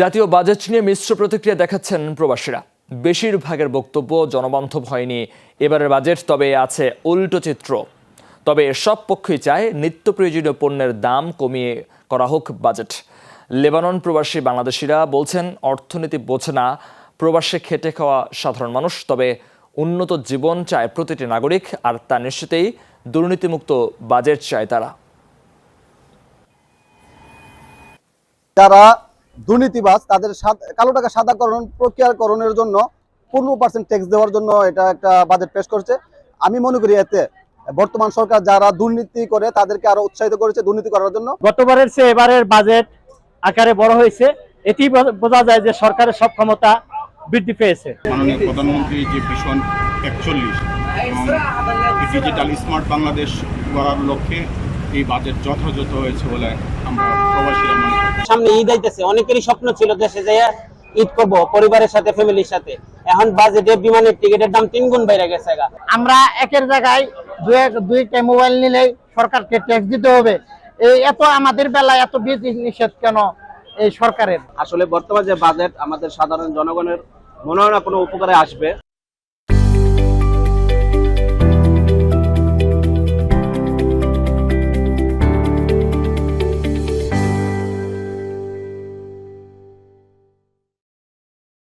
জাতীয় বাজেট নিয়ে মিশ্র প্রতিক্রিয়া দেখাচ্ছেন প্রবাসীরা। বেশিরভাগের বক্তব্য জনবান্ধব হয়নি। এবারের বাজেট তবে আছে উল্টো চিত্র। তবে সব পক্ষই চায় নিত্য প্রয়োজনীয় পণ্যের দাম কমিয়ে করা হোক বাজেট। লেবানন প্রবাসী বাংলাদেশিরা বলছেন, অর্থনীতি বোঝে না, প্রবাসে খেটে খাওয়া সাধারণ মানুষ, তবে উন্নত জীবন চায় প্রতিটি নাগরিক, আর তা নিশ্চিতেই দুর্নীতিমুক্ত বাজেট চায় তারা। যারা দুর্নীতিবাজ তাদের কালো টাকা সাদাকরণ প্রক্রিয়াকরণের জন্য পনেরো পার্সেন্ট ট্যাক্স দেওয়ার জন্য এটা একটা বাজেট পেশ করছে। আমি মনে করি এতে বর্তমান সরকার যারা দুর্নীতি করে তাদেরকে আরও উৎসাহিত করেছে দুর্নীতি করার জন্য। গতবারের চেয়ে এবারের বাজেট আকারে বড় হয়েছে। এটি বোঝা- যায় যে সরকারের সব ক্ষমতা বৃদ্ধি পেয়েছে। মাননীয় প্রধানমন্ত্রী যে ভিশন একচল্লিশ ডিজিটাল স্মার্ট বাংলাদেশ গড়ার লক্ষ্যে এই বাজেট যথাযথ হয়েছে বলে আমরা প্রবাসীরা করি সামনে ঈদ আইতেছে। অনেকেরই স্বপ্ন ছিল দেশে যাইয়া ঈদ করব পরিবারের সাথে ফ্যামিলির সাথে। এখন বাজেটে বিমানের টিকিটের দাম তিন গুণ বেড়ে গেছে আমরা একের জায়গায় দুইটা মোবাইল নিলেই সরকারকে ট্যাক্স দিতে হবে। এই এত আমাদের বেলায় এত বিধি নিষেধ কেন এই সরকারের? আসলে বর্তমান যে বাজেট আমাদের সাধারণ জনগণের মনে হয় না কোনো উপকারে আসবে।